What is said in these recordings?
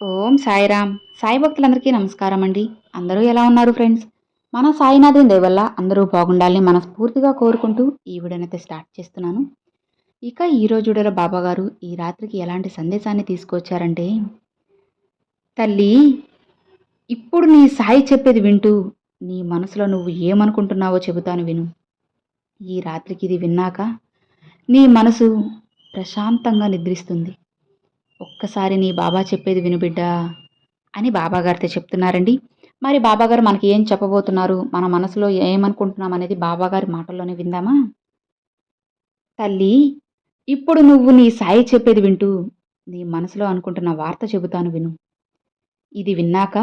ఓం సాయిరామ్. సాయి భక్తులందరికీ నమస్కారం అండి. అందరూ ఎలా ఉన్నారు ఫ్రెండ్స్? మన సాయినాథుని దయవల్ల అందరూ బాగుండాలని మనస్ఫూర్తిగా కోరుకుంటూ ఈ వీడియోనైతే స్టార్ట్ చేస్తున్నాను. ఇక ఈరోజు వీడియోలో బాబా గారు ఈ రాత్రికి ఎలాంటి సందేశాన్ని తీసుకొచ్చారంటే తల్లి ఇప్పుడు నీ సాయి చెప్పేది వింటూ నీ మనసులో నువ్వు ఏమనుకుంటున్నావో చెబుతాను విను. ఈ రాత్రికి ఇది విన్నాక నీ మనసు ప్రశాంతంగా నిద్రిస్తుంది. ఒక్కసారి నీ బాబా చెప్పేది విను బిడ్డా అని బాబాగారితో చెప్తున్నారండి. మరి బాబాగారు మనకి ఏం చెప్పబోతున్నారు? మన మనసులో ఏమనుకుంటున్నాం అనేది బాబాగారి మాటల్లోనే విందామా? తల్లి ఇప్పుడు నువ్వు నీ సాయి చెప్పేది వింటూ నీ మనసులో అనుకుంటున్న వార్త చెబుతాను విను. ఇది విన్నాక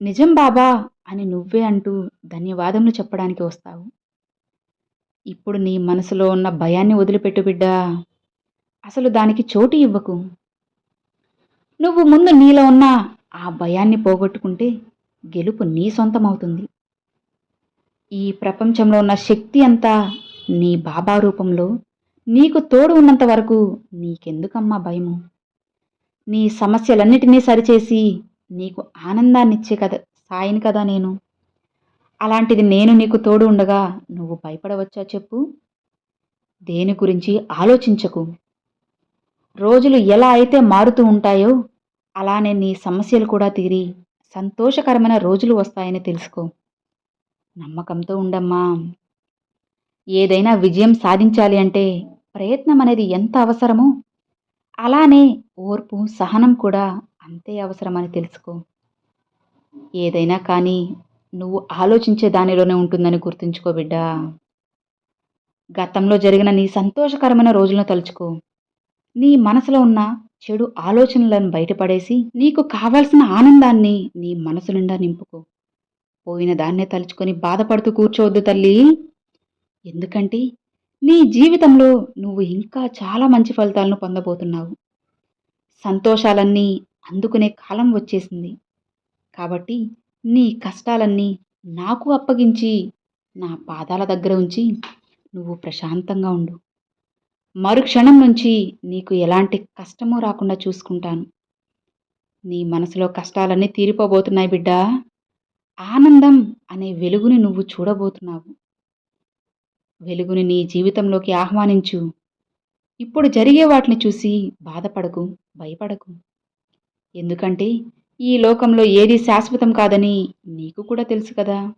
నిజం బాబా అని నువ్వే అంటూ ధన్యవాదములు చెప్పడానికి వస్తావు. ఇప్పుడు నీ మనసులో ఉన్న భయాన్ని వదిలిపెట్టు బిడ్డా. అసలు దానికి చోటు ఇవ్వకు. నువ్వు ముందు నీలో ఉన్న ఆ భయాన్ని పోగొట్టుకుంటే గెలుపు నీ సొంతమవుతుంది. ఈ ప్రపంచంలో ఉన్న శక్తి అంతా నీ బాబా రూపంలో నీకు తోడు ఉన్నంత వరకు నీకెందుకమ్మా భయము? నీ సమస్యలన్నిటినీ సరిచేసి నీకు ఆనందాన్నిచ్చే కదా సాయిని కదా నేను. అలాంటిది నేను నీకు తోడు ఉండగా నువ్వు భయపడవచ్చా చెప్పు? దేని గురించి ఆలోచించకు. రోజులు ఎలా అయితే మారుతూ ఉంటాయో అలానే నీ సమస్యలు కూడా తీరి సంతోషకరమైన రోజులు వస్తాయని తెలుసుకో. నమ్మకంతో ఉండమ్మా. ఏదైనా విజయం సాధించాలి అంటే ప్రయత్నం అనేది ఎంత అవసరమో అలానే ఓర్పు సహనం కూడా అంతే అవసరమని తెలుసుకో. ఏదైనా కానీ నువ్వు ఆలోచించే దానిలోనే ఉంటుందని గుర్తుంచుకో బిడ్డా. గతంలో జరిగిన నీ సంతోషకరమైన రోజులను తలుచుకో. నీ మనసులో ఉన్న చెడు ఆలోచనలను బయటపడేసి నీకు కావలసిన ఆనందాన్ని నీ మనసు నిండా నింపుకో. పోయిన దాన్నే తలుచుకొని బాధపడుతూ కూర్చోవద్దు తల్లి. ఎందుకంటే నీ జీవితంలో నువ్వు ఇంకా చాలా మంచి ఫలితాలను పొందబోతున్నావు. సంతోషాలన్నీ అందుకునే కాలం వచ్చేసింది. కాబట్టి నీ కష్టాలన్నీ నాకు అప్పగించి నా పాదాల దగ్గర ఉంచి నువ్వు ప్రశాంతంగా ఉండు. మరుక్షణం నుంచి నీకు ఎలాంటి కష్టమూ రాకుండా చూసుకుంటాను. నీ మనసులో కష్టాలన్నీ తీరిపోబోతున్నాయి బిడ్డా. ఆనందం అనే వెలుగుని నువ్వు చూడబోతున్నావు. వెలుగుని నీ జీవితంలోకి ఆహ్వానించు. ఇప్పుడు జరిగే వాటిని చూసి బాధపడకు భయపడకు. ఎందుకంటే ఈ లోకంలో ఏది శాశ్వతం కాదని నీకు కూడా తెలుసు కదా.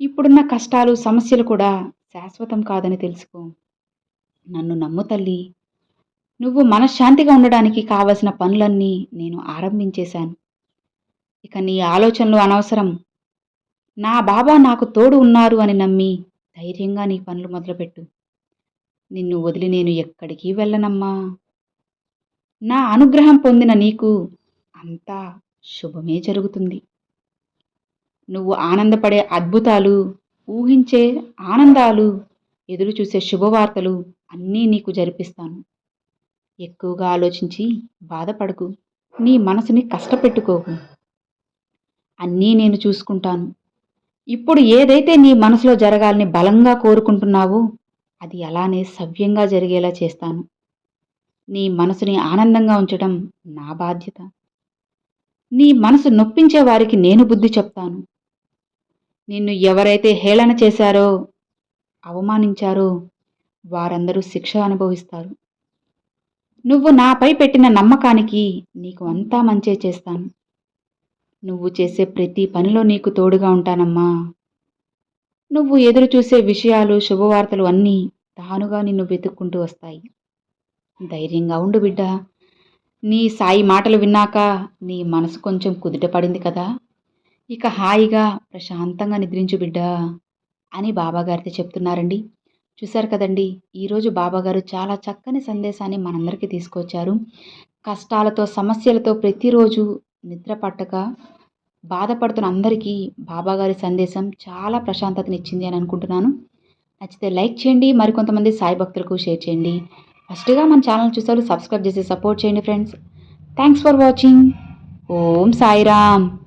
ఇప్పుడున్న కష్టాలు సమస్యలు కూడా శాశ్వతం కాదని తెలుసుకో. నన్ను నమ్ము తల్లి. నువ్వు మనశ్శాంతిగా ఉండడానికి కావలసిన పనులన్నీ నేను ఆరంభించేశాను. ఇక నీ ఆలోచనలు అనవసరం. నా బాబా నాకు తోడు ఉన్నారు అని నమ్మి ధైర్యంగా నీ పనులు మొదలుపెట్టు. నిన్ను వదిలి నేను ఎక్కడికి వెళ్ళనమ్మా. నా అనుగ్రహం పొందిన నీకు అంతా శుభమే జరుగుతుంది. నువ్వు ఆనందపడే అద్భుతాలు ఊహించే ఆనందాలు ఎదురు చూసే శుభవార్తలు అన్నీ నీకు జరిపిస్తాను. ఎక్కువగా ఆలోచించి బాధపడకు. నీ మనసుని కష్టపెట్టుకోకు. అన్నీ నేను చూసుకుంటాను. ఇప్పుడు ఏదైతే నీ మనసులో జరగాలని బలంగా కోరుకుంటున్నావో అది అలానే సవ్యంగా జరిగేలా చేస్తాను. నీ మనసుని ఆనందంగా ఉంచడం నా బాధ్యత. నీ మనసు నొప్పించే వారికి నేను బుద్ధి చెప్తాను. నిన్ను ఎవరైతే హేళన చేశారో అవమానించారో వారందరూ శిక్ష అనుభవిస్తారు. నువ్వు నాపై పెట్టిన నమ్మకానికి నీకు అంతా మంచే చేస్తాను. నువ్వు చేసే ప్రతి పనిలో నీకు తోడుగా ఉంటానమ్మా. నువ్వు ఎదురు చూసే విషయాలు శుభవార్తలు అన్నీ తానుగా నిన్ను వెతుక్కుంటూ వస్తాయి. ధైర్యంగా ఉండు బిడ్డ. నీ సాయి మాటలు విన్నాక నీ మనసు కొంచెం కుదుట పడింది కదా. ఇక హాయిగా ప్రశాంతంగా నిద్రించు బిడ్డ అని బాబాగారితో చెప్తున్నారండి. చూశారు కదండి. ఈరోజు బాబాగారు చాలా చక్కని సందేశాన్ని మనందరికీ తీసుకొచ్చారు. కష్టాలతో సమస్యలతో ప్రతిరోజు నిద్ర పట్టక బాధపడుతున్న అందరికీ బాబాగారి సందేశం చాలా ప్రశాంతతనిచ్చింది అని అనుకుంటున్నాను. నచ్చితే లైక్ చేయండి మరికొంతమంది సాయి భక్తులకు షేర్ చేయండి. ఫస్ట్గా మన ఛానల్ చూసారు సబ్స్క్రైబ్ చేసి సపోర్ట్ చేయండి friends. Thanks for watching. Om Sairam.